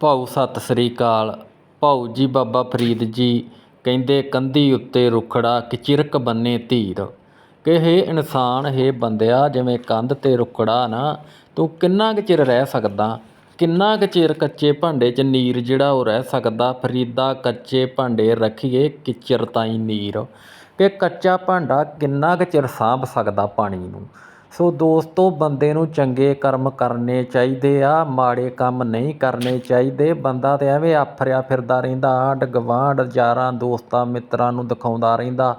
ਭਾਊ ਸਤਿ ਸ੍ਰੀ ਅਕਾਲ। ਭਾਊ ਜੀ ਬਾਬਾ ਫਰੀਦ ਜੀ ਕਹਿੰਦੇ, ਕੰਧੀ ਉੱਤੇ ਰੁੱਖੜਾ ਕਿਚਿਰਕ ਬੰਨੇ ਧੀਰ। ਕਿ ਹੇ ਇਨਸਾਨ, ਹੇ ਬੰਦਿਆ, ਜਿਵੇਂ ਕੰਧ 'ਤੇ ਰੁੱਖੜਾ ਨਾ, ਤੂੰ ਕਿੰਨਾ ਕੁ ਚਿਰ ਰਹਿ ਸਕਦਾ? ਕਿੰਨਾ ਕੁ ਚਿਰ ਕੱਚੇ ਭਾਂਡੇ 'ਚ ਨੀਰ ਜਿਹੜਾ ਉਹ ਰਹਿ ਸਕਦਾ? ਫਰੀਦਾ ਕੱਚੇ ਭਾਂਡੇ ਰੱਖੀਏ ਕਿਚਰ ਤਾਈ ਨੀਰ। ਕਿ ਕੱਚਾ ਭਾਂਡਾ ਕਿੰਨਾ ਕੁ ਚਿਰ ਸਾਂਭ ਸਕਦਾ ਪਾਣੀ ਨੂੰ? ਸੋ ਦੋਸਤੋ, ਬੰਦੇ ਨੂੰ ਚੰਗੇ ਕਰਮ ਕਰਨੇ ਚਾਹੀਦੇ ਆ, ਮਾੜੇ ਕੰਮ ਨਹੀਂ ਕਰਨੇ ਚਾਹੀਦੇ। ਬੰਦਾ ਤਾਂ ਐਵੇਂ ਆਫਰਿਆ ਫਿਰਦਾ ਰਹਿੰਦਾ, ਆਂਢ ਗਵਾਂਢ ਯਾਰਾਂ ਦੋਸਤਾਂ, ਮਿੱਤਰਾਂ ਨੂੰ ਦਿਖਾਉਂਦਾ ਰਹਿੰਦਾ।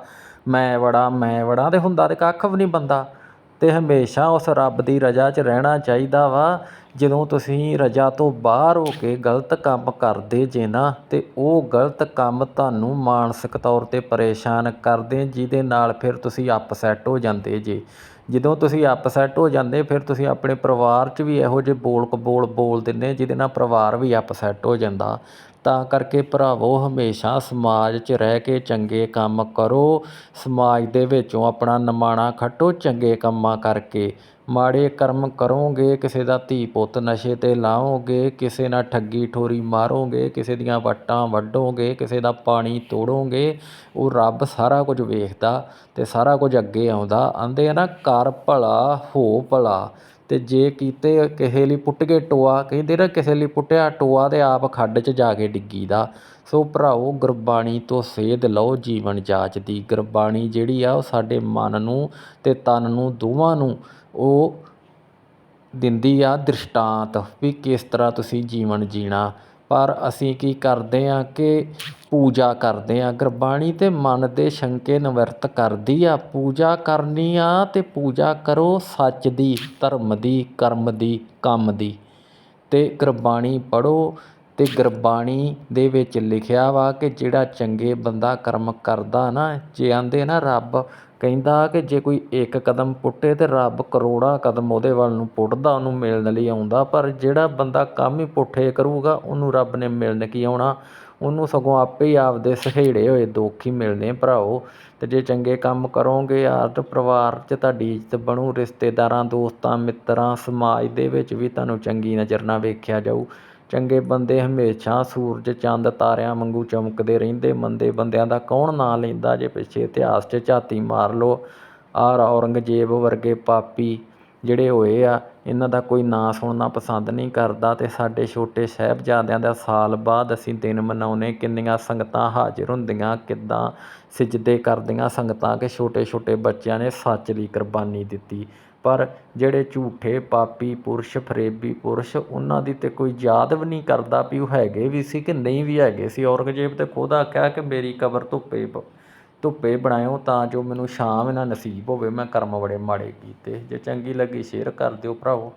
ਮੈਂ ਬੜਾ ਮੈਂ ਬੜਾ ਅਤੇ ਹੁੰਦਾ ਤਾਂ ਕੱਖ ਵੀ ਨਹੀਂ ਬੰਦਾ। ਅਤੇ ਹਮੇਸ਼ਾ ਉਸ ਰੱਬ ਦੀ ਰਜ਼ਾ 'ਚ ਰਹਿਣਾ ਚਾਹੀਦਾ ਵਾ। ਜਦੋਂ ਤੁਸੀਂ ਰਜ਼ਾ ਤੋਂ ਬਾਹਰ ਹੋ ਕੇ ਗਲਤ ਕੰਮ ਕਰਦੇ ਜੇ ਨਾ, ਤੇ ਉਹ ਗਲਤ ਕੰਮ ਤੁਹਾਨੂੰ ਮਾਨਸਿਕ ਤੌਰ ਤੇ ਪਰੇਸ਼ਾਨ ਕਰਦੇ, ਜਿਹਦੇ ਨਾਲ ਫਿਰ ਤੁਸੀਂ ਅਪਸੈਟ ਹੋ ਜਾਂਦੇ ਜੇ। ਜਦੋਂ ਤੁਸੀਂ ਅਪਸੈਟ ਹੋ ਜਾਂਦੇ, ਫਿਰ ਤੁਸੀਂ ਆਪਣੇ ਪਰਿਵਾਰ 'ਚ ਵੀ ਇਹੋ ਜਿਹੇ ਬੋਲ ਕਬੋਲ ਬੋਲ ਦਿੰਦੇ, ਜਿਹਦੇ ਨਾਲ ਪਰਿਵਾਰ ਵੀ ਅਪਸੈਟ ਹੋ ਜਾਂਦਾ। ਤਾਂ ਕਰਕੇ ਭਰਾਵੋ, ਹਮੇਸ਼ਾ ਸਮਾਜ 'ਚ ਰਹਿ ਕੇ ਚੰਗੇ ਕੰਮ ਕਰੋ। ਸਮਾਜ ਦੇ ਵਿੱਚੋਂ ਆਪਣਾ ਨਿਮਾਣਾ ਖੱਟੋ, ਚੰਗੇ ਕੰਮਾਂ ਕਰਕੇ। ਮਾੜੇ ਕਰਮ ਕਰੋਗੇ, ਕਿਸੇ ਦਾ ਧੀ ਪੁੱਤ ਨਸ਼ੇ 'ਤੇ ਲਾਓਗੇ, ਕਿਸੇ ਨਾਲ ਠੱਗੀ ਠੋਰੀ ਮਾਰੋਗੇ, ਕਿਸੇ ਦੀਆਂ ਵੱਟਾਂ ਵੱਢੋਗੇ, ਕਿਸੇ ਦਾ ਪਾਣੀ ਤੋੜੋਗੇ। ਉਹ ਰੱਬ ਸਾਰਾ ਕੁਝ ਵੇਖਦਾ ਅਤੇ ਸਾਰਾ ਕੁਝ ਅੱਗੇ ਆਉਂਦਾ। ਆਂਦੇ ਆ ਨਾ, ਕਰ ਭਲਾ, ਹੋ ਭਲਾ। ਅਤੇ ਜੇ ਕੀਤੇ ਕਿਸੇ ਲਈ ਪੁੱਟ ਕੇ ਟੋਆ, ਕਹਿੰਦੇ ਨਾ ਕਿਸੇ ਲਈ ਪੁੱਟਿਆ ਟੋਆ ਤੇ ਆਪ ਖੱਡ 'ਚ ਜਾ ਕੇ ਡਿੱਗੀ ਦਾ। ਸੋ ਭਰਾਓ ਗੁਰਬਾਣੀ ਤੋਂ ਸੇਧ ਲਓ, ਜੀਵਨ ਜਾਚ ਦੀ। ਗੁਰਬਾਣੀ ਜਿਹੜੀ ਆ ਉਹ ਸਾਡੇ ਮਨ ਨੂੰ ਅਤੇ ਤਨ ਨੂੰ, ਦੋਵਾਂ ਨੂੰ ਉਹ ਦਿੰਦੀ ਆ ਦ੍ਰਿਸ਼ਟਾਂਤ ਵੀ ਕਿਸ ਤਰ੍ਹਾਂ ਤੁਸੀਂ ਜੀਵਨ ਜੀਣਾ। ਪਰ ਅਸੀਂ ਕੀ ਕਰਦੇ ਹਾਂ ਕਿ ਪੂਜਾ ਕਰਦੇ ਹਾਂ। ਗੁਰਬਾਣੀ ਤਾਂ ਮਨ ਦੇ ਸ਼ੰਕੇ ਨਿਵਰਤ ਕਰਦੀ ਆ। ਪੂਜਾ ਕਰਨੀ ਆ ਤੇ ਪੂਜਾ ਕਰੋ ਸੱਚ ਦੀ, ਧਰਮ ਦੀ, ਕਰਮ ਦੀ, ਕੰਮ ਦੀ। ਅਤੇ ਗੁਰਬਾਣੀ ਪੜ੍ਹੋ ਅਤੇ ਗੁਰਬਾਣੀ ਦੇ ਵਿੱਚ ਲਿਖਿਆ ਵਾ ਕਿ ਜਿਹੜਾ ਚੰਗੇ ਬੰਦਾ ਕਰਮ ਕਰਦਾ ਨਾ, ਜੇ ਆਂਦੇ ਨਾ ਰੱਬ ਕਹਿੰਦਾ ਕਿ ਜੇ ਕੋਈ ਇੱਕ ਕਦਮ ਪੁੱਟੇ ਤਾਂ ਰੱਬ ਕਰੋੜਾਂ ਕਦਮ ਉਹਦੇ ਵੱਲ ਨੂੰ ਪੁੱਟਦਾ, ਉਹਨੂੰ ਮਿਲਣ ਲਈ ਆਉਂਦਾ, ਪਰ ਜਿਹੜਾ ਬੰਦਾ ਕੰਮ ਹੀ ਪੁੱਠੇ ਕਰੂਗਾ, ਉਹਨੂੰ ਰੱਬ ਨੇ ਮਿਲਣ ਕੀ ਆਉਣਾ? ਉਹਨੂੰ ਸਗੋਂ ਆਪੇ ਹੀ ਆਪਦੇ ਸਹੇੜੇ ਹੋਏ ਦੁੱਖ ਹੀ ਮਿਲਣੇ ਭਰਾਓ। ਅਤੇ ਜੇ ਚੰਗੇ ਕੰਮ ਕਰੋਗੇ ਆਰਤ ਪਰਿਵਾਰ 'ਚ ਤੁਹਾਡੀ ਇੱਜ਼ਤ ਬਣੂ, ਰਿਸ਼ਤੇਦਾਰਾਂ, ਦੋਸਤਾਂ, ਮਿੱਤਰਾਂ, ਸਮਾਜ ਦੇ ਵਿੱਚ ਵੀ ਤੁਹਾਨੂੰ ਚੰਗੀ ਨਜ਼ਰ ਨਾਲ ਵੇਖਿਆ ਜਾਊ। ਚੰਗੇ ਬੰਦੇ ਹਮੇਸ਼ਾ ਸੂਰਜ, ਚੰਦ, ਤਾਰਿਆਂ ਵਾਂਗੂ ਚਮਕਦੇ ਰਹਿੰਦੇ। ਮੰਦੇ ਬੰਦਿਆਂ ਦਾ ਕੌਣ ਨਾਂ ਲੈਂਦਾ? ਜੇ ਪਿੱਛੇ ਇਤਿਹਾਸ 'ਚ ਝਾਤੀ ਮਾਰ ਲਓ ਆਰ ਔਰੰਗਜ਼ੇਬ ਵਰਗੇ ਪਾਪੀ ਜਿਹੜੇ ਹੋਏ ਆ, ਇਹਨਾਂ ਦਾ ਕੋਈ ਨਾਂ ਸੁਣਨਾ ਪਸੰਦ ਨਹੀਂ ਕਰਦਾ ਅਤੇ ਸਾਡੇ ਛੋਟੇ ਸਾਹਿਬਜ਼ਾਦਿਆਂ ਦਾ ਸਾਲ ਬਾਅਦ ਅਸੀਂ ਦਿਨ ਮਨਾਉਂਦੇ ਕਿੰਨੀਆਂ ਸੰਗਤਾਂ ਹਾਜ਼ਰ ਹੁੰਦੀਆਂ, ਕਿੱਦਾਂ ਸਿਜਦੇ ਕਰਦੀਆਂ ਸੰਗਤਾਂ ਕਿ ਛੋਟੇ ਛੋਟੇ ਬੱਚਿਆਂ ਨੇ ਸੱਚ ਲਈ ਕੁਰਬਾਨੀ ਦਿੱਤੀ। ਪਰ ਜਿਹੜੇ ਝੂਠੇ ਪਾਪੀ ਪੁਰਸ਼, ਫਰੇਬੀ ਪੁਰਸ਼, ਉਹਨਾਂ ਦੀ ਤਾਂ ਕੋਈ ਯਾਦ ਵੀ ਨਹੀਂ ਕਰਦਾ ਵੀ ਉਹ ਹੈਗੇ ਵੀ ਸੀ ਕਿ ਨਹੀਂ ਵੀ ਹੈਗੇ ਸੀ। ਔਰੰਗਜ਼ੇਬ ਤੇ ਖੁਦ ਆਖਿਆ ਕਿ ਮੇਰੀ ਕਬਰ ਧੁੱਪੇ ਧੁੱਪੇ ਬਣਾਇਓ ਤਾਂ ਜੋ ਮੈਨੂੰ ਸ਼ਾਮ ਨਾ ਨਸੀਬ ਹੋਵੇ, ਮੈਂ ਕਰਮ ਬੜੇ ਮਾੜੇ ਕੀਤੇ। ਜੇ ਚੰਗੀ ਲੱਗੀ, ਸ਼ੇਅਰ ਕਰ ਦਿਓ ਭਰਾਵੋ।